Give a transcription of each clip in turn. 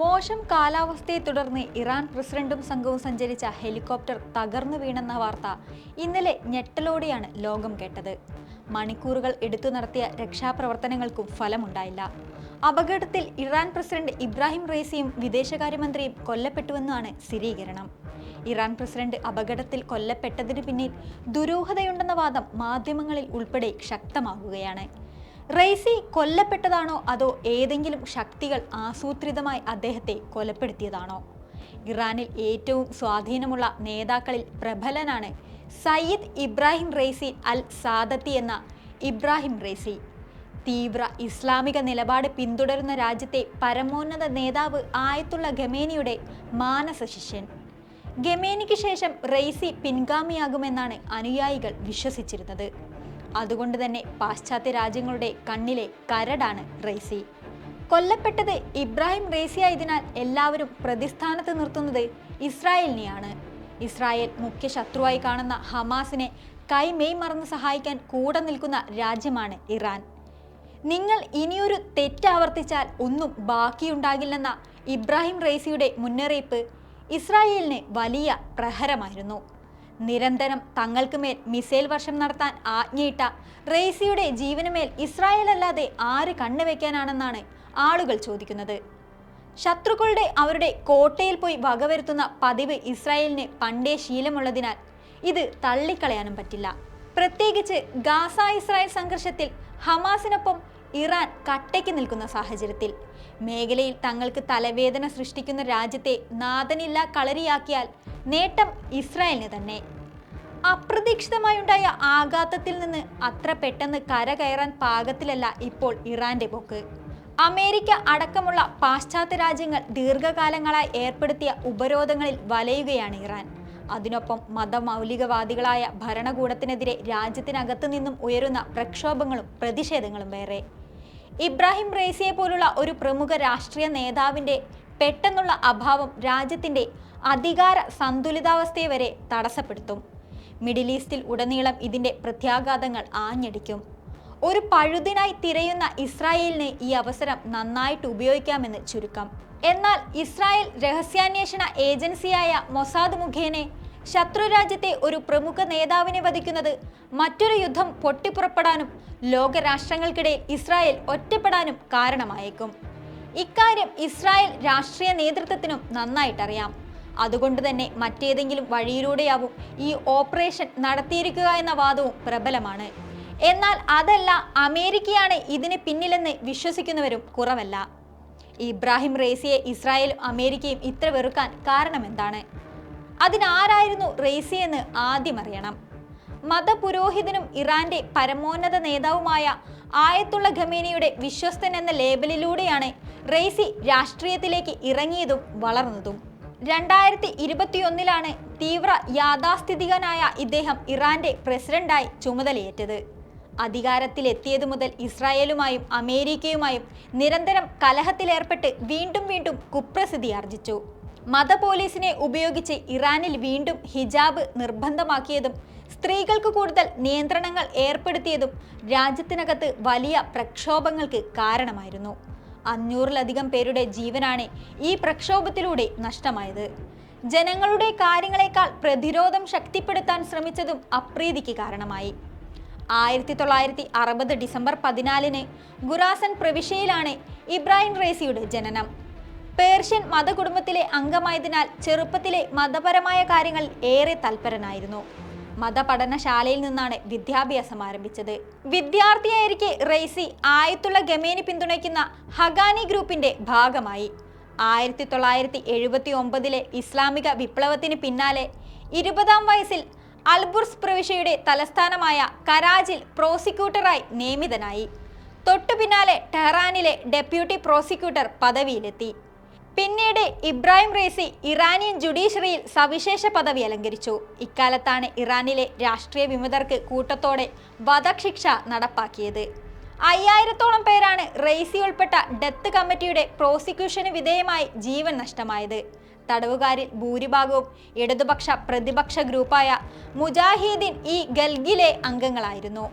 മോശം കാലാവസ്ഥയെ തുടർന്ന് ഇറാൻ പ്രസിഡന്റും സംഘവും സഞ്ചരിച്ച ഹെലികോപ്റ്റർ തകർന്നു വീണെന്ന വാർത്ത ഇന്നലെ ഞെട്ടലോടെയാണ് ലോകം കേട്ടത്. മണിക്കൂറുകൾ എടുത്തു നടത്തിയ രക്ഷാപ്രവർത്തനങ്ങൾക്കും ഫലമുണ്ടായില്ല. അപകടത്തിൽ ഇറാൻ പ്രസിഡന്റ് ഇബ്രാഹിം റേസിയും വിദേശകാര്യമന്ത്രിയും കൊല്ലപ്പെട്ടുവെന്നാണ് സ്ഥിരീകരണം. ഇറാൻ പ്രസിഡന്റ് അപകടത്തിൽ കൊല്ലപ്പെട്ടതിന് പിന്നിൽ ദുരൂഹതയുണ്ടെന്ന വാദം മാധ്യമങ്ങളിൽ ഉൾപ്പെടെ ശക്തമാകുകയാണ്. റെയ്സി കൊല്ലപ്പെട്ടതാണോ അതോ ഏതെങ്കിലും ശക്തികൾ ആസൂത്രിതമായി അദ്ദേഹത്തെ കൊലപ്പെടുത്തിയതാണോ? ഇറാനിൽ ഏറ്റവും സ്വാധീനമുള്ള നേതാക്കളിൽ പ്രബലനാണ് സയ്യിദ് ഇബ്രാഹിം റെയ്സി അൽ സാദത്തി എന്ന ഇബ്രാഹിം റെയ്സി. തീവ്ര ഇസ്ലാമിക നിലപാട് പിന്തുടരുന്ന രാജ്യത്തെ പരമോന്നത നേതാവ് ആയത്തുള്ള ഖമേനിയുടെ മാനസ ശിഷ്യൻ. ഗമേനിക്ക് ശേഷം റെയ്സി പിൻഗാമിയാകുമെന്നാണ് അനുയായികൾ വിശ്വസിച്ചിരുന്നത്. അതുകൊണ്ട് തന്നെ പാശ്ചാത്യ രാജ്യങ്ങളുടെ കണ്ണിലെ കരടാണ് റേസി കൊല്ലപ്പെട്ടത് ഇബ്രാഹിം റേസി ആയതിനാൽ എല്ലാവരും പ്രതിസ്ഥാനത്ത് നിർത്തുന്നത് ഇസ്രായേലിനെയാണ്. ഇസ്രായേൽ മുഖ്യ ശത്രുവായി കാണുന്ന ഹമാസിനെ കൈമെയ് മറന്ന് സഹായിക്കാൻ കൂടെ നിൽക്കുന്ന രാജ്യമാണ് ഇറാൻ. നിങ്ങൾ ഇനിയൊരു തെറ്റാവർത്തിച്ചാൽ ഒന്നും ബാക്കിയുണ്ടാകില്ലെന്ന ഇബ്രാഹിം റേസിയുടെ മുന്നറിയിപ്പ് ഇസ്രായേലിന് വലിയ പ്രഹരമായിരുന്നു. നിരന്തരം തങ്ങൾക്ക് മേൽ മിസൈൽ വർഷം നടത്താൻ ആജ്ഞയിട്ട റെയ്സിയുടെ ജീവനുമേൽ ഇസ്രായേൽ അല്ലാതെ ആര് കണ്ണുവെക്കാനാണെന്നാണ് ആളുകൾ ചോദിക്കുന്നത്. ശത്രുക്കളുടെ അവരുടെ കോട്ടയിൽ പോയി വകവരുത്തുന്ന പതിവ് ഇസ്രായേലിന് പണ്ടേ ശീലമുള്ളതിനാൽ ഇത് തള്ളിക്കളയാനും പറ്റില്ല. പ്രത്യേകിച്ച് ഗാസ ഇസ്രായേൽ സംഘർഷത്തിൽ ഹമാസിനൊപ്പം ഇറാൻ കട്ടയ്ക്ക് നിൽക്കുന്ന സാഹചര്യത്തിൽ. മേഖലയിൽ തങ്ങൾക്ക് തലവേദന സൃഷ്ടിക്കുന്ന രാജ്യത്തെ നാദനില്ല കളരിയാക്കിയാൽ നേട്ടം ഇസ്രായേലിന് തന്നെ. അപ്രതീക്ഷിതമായുണ്ടായ ആഘാതത്തിൽ നിന്ന് അത്ര പെട്ടെന്ന് കരകയറാൻ പാകത്തിലല്ല ഇപ്പോൾ ഇറാന്റെ പോക്ക്. അമേരിക്ക അടക്കമുള്ള പാശ്ചാത്യ രാജ്യങ്ങൾ ദീർഘകാലങ്ങളായി ഏർപ്പെടുത്തിയ ഉപരോധങ്ങളിൽ വലയുകയാണ് ഇറാൻ. അതിനൊപ്പം മതമൗലികവാദികളായ ഭരണകൂടത്തിനെതിരെ രാജ്യത്തിനകത്തു നിന്നും ഉയരുന്ന പ്രക്ഷോഭങ്ങളും പ്രതിഷേധങ്ങളും വേറെ. ഇബ്രാഹിം റേസിയെ പോലുള്ള ഒരു പ്രമുഖ രാഷ്ട്രീയ നേതാവിന്റെ പെട്ടെന്നുള്ള അഭാവം രാജ്യത്തിന്റെ അധികാര സന്തുലിതാവസ്ഥയെ വരെ തടസ്സപ്പെടുത്തും. മിഡിൽ ഈസ്റ്റിൽ ഉടനീളം ഇതിന്റെ പ്രത്യാഘാതങ്ങൾ ആഞ്ഞടിക്കും. ഒരു പഴുതിനായി തിരയുന്ന ഇസ്രായേലിനെ ഈ അവസരം നന്നായിട്ട് ഉപയോഗിക്കാമെന്ന് ചുരുക്കം. എന്നാൽ ഇസ്രായേൽ രഹസ്യാന്വേഷണ ഏജൻസിയായ മൊസാദ് മുഖേനെ ശത്രുരാജ്യത്തെ ഒരു പ്രമുഖ നേതാവിനെ വധിക്കുന്നത് മറ്റൊരു യുദ്ധം പൊട്ടിപ്പുറപ്പെടാനും ലോകരാഷ്ട്രങ്ങൾക്കിടയിൽ ഇസ്രായേൽ ഒറ്റപ്പെടാനും കാരണമായേക്കും. ഇക്കാര്യം ഇസ്രായേൽ രാഷ്ട്രീയ നേതൃത്വത്തിനും നന്നായിട്ടറിയാം. അതുകൊണ്ട് തന്നെ മറ്റേതെങ്കിലും വഴിയിലൂടെയാവും ഈ ഓപ്പറേഷൻ നടത്തിയിരിക്കുക എന്ന വാദവും പ്രബലമാണ്. എന്നാൽ അതല്ല അമേരിക്കയാണ് ഇതിന് പിന്നിലെന്ന് വിശ്വസിക്കുന്നവരും കുറവല്ല. ഇബ്രാഹിം റേസിയെ ഇസ്രായേലും അമേരിക്കയും ഇത്ര വെറുക്കാൻ കാരണമെന്താണ് അതിനാരായിരുന്നു റേസി എന്ന് ആദ്യം അറിയണം. മതപുരോഹിതനും ഇറാന്റെ പരമോന്നത നേതാവുമായ ആയത്തുള്ള ഖമേനിയുടെ വിശ്വസ്തൻ എന്ന ലേബലിലൂടെയാണ് റേസി രാഷ്ട്രീയത്തിലേക്ക് ഇറങ്ങിയതും വളർന്നതും. രണ്ടായിരത്തി ഇരുപത്തിയൊന്നിലാണ് തീവ്ര യാഥാസ്ഥിതികനായ ഇദ്ദേഹം ഇറാന്റെ പ്രസിഡന്റായി ചുമതലയേറ്റത്. അധികാരത്തിലെത്തിയതു മുതൽ ഇസ്രായേലുമായും അമേരിക്കയുമായും നിരന്തരം കലഹത്തിലേർപ്പെട്ട് വീണ്ടും വീണ്ടും കുപ്രസിദ്ധി ആർജിച്ചു. മത പോലീസിനെ ഉപയോഗിച്ച് ഇറാനിൽ വീണ്ടും ഹിജാബ് നിർബന്ധമാക്കിയതും സ്ത്രീകൾക്ക് കൂടുതൽ നിയന്ത്രണങ്ങൾ ഏർപ്പെടുത്തിയതും രാജ്യത്തിനകത്ത് വലിയ പ്രക്ഷോഭങ്ങൾക്ക് കാരണമായിരുന്നു. അഞ്ഞൂറിലധികം പേരുടെ ജീവനാണ് ഈ പ്രക്ഷോഭത്തിലൂടെ നഷ്ടമായത്. ജനങ്ങളുടെ കാര്യങ്ങളെക്കാൾ പ്രതിരോധം ശക്തിപ്പെടുത്താൻ ശ്രമിച്ചതും അപ്രീതിക്ക് കാരണമായി. ആയിരത്തി തൊള്ളായിരത്തി അറുപത് ഡിസംബർ പതിനാലിന് ഗുറാസൻ പ്രവിശ്യയിലാണ് ഇബ്രാഹിം റേസിയുടെ ജനനം. പേർഷ്യൻ മതകുടുംബത്തിലെ അംഗമായതിനാൽ ചെറുപ്പത്തിലെ മതപരമായ കാര്യങ്ങൾ ഏറെ തൽപരനായിരുന്നു. മതപഠനശാലയിൽ നിന്നാണ് വിദ്യാഭ്യാസം ആരംഭിച്ചത്. വിദ്യാർത്ഥിയായിരിക്കെ റെയ്സി ആയത്തുള്ള ഗമേനി പിന്തുണയ്ക്കുന്ന ഹഗാനി ഗ്രൂപ്പിന്റെ ഭാഗമായി. ആയിരത്തി തൊള്ളായിരത്തി എഴുപത്തി ഒമ്പതിലെ ഇസ്ലാമിക വിപ്ലവത്തിന് പിന്നാലെ ഇരുപതാം വയസ്സിൽ അൽബുർസ് പ്രവിശ്യയുടെ തലസ്ഥാനമായ കരാജിൽ പ്രോസിക്യൂട്ടറായി നിയമിതനായി. തൊട്ടു പിന്നാലെ ടെഹ്റാനിലെ ഡെപ്യൂട്ടി പ്രോസിക്യൂട്ടർ പദവിയിലെത്തി. പിന്നീട് ഇബ്രാഹിം റേസി ഇറാനിയൻ ജുഡീഷ്യറിയിൽ സവിശേഷ പദവി അലങ്കരിച്ചു. ഇക്കാലത്താണ് ഇറാനിലെ രാഷ്ട്രീയ വിമതർക്ക് കൂട്ടത്തോടെ വധശിക്ഷ നടപ്പാക്കിയത്. അയ്യായിരത്തോളം പേരാണ് റേസി ഉൾപ്പെട്ട ഡെത്ത് കമ്മിറ്റിയുടെ പ്രോസിക്യൂഷന് വിധേയമായി ജീവൻ നഷ്ടമായത്. തടവുകാരിൽ ഭൂരിഭാഗവും ഇടതുപക്ഷ പ്രതിപക്ഷ ഗ്രൂപ്പായ മുജാഹിദീൻ ഈ ഗൽഗിലെ അംഗങ്ങളായിരുന്നു.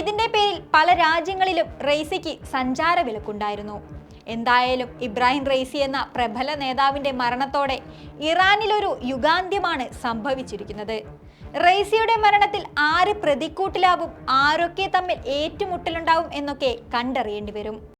ഇതിന്റെ പേരിൽ പല രാജ്യങ്ങളിലും റേസിക്ക് സഞ്ചാര വിലക്കുണ്ടായിരുന്നു എന്തായാലും ഇബ്രാഹിം റൈസി എന്ന പ്രബല നേതാവിന്റെ മരണത്തോടെ ഇറാനിലൊരു യുഗാന്ത്യമാണ് സംഭവിച്ചിരിക്കുന്നത്. റൈസിയുടെ മരണത്തിൽ ആര് പ്രതിക്കൂട്ടിലാവും ആരൊക്കെ തമ്മിൽ ഏറ്റുമുട്ടലുണ്ടാവും എന്നൊക്കെ കണ്ടറിയേണ്ടി വരും.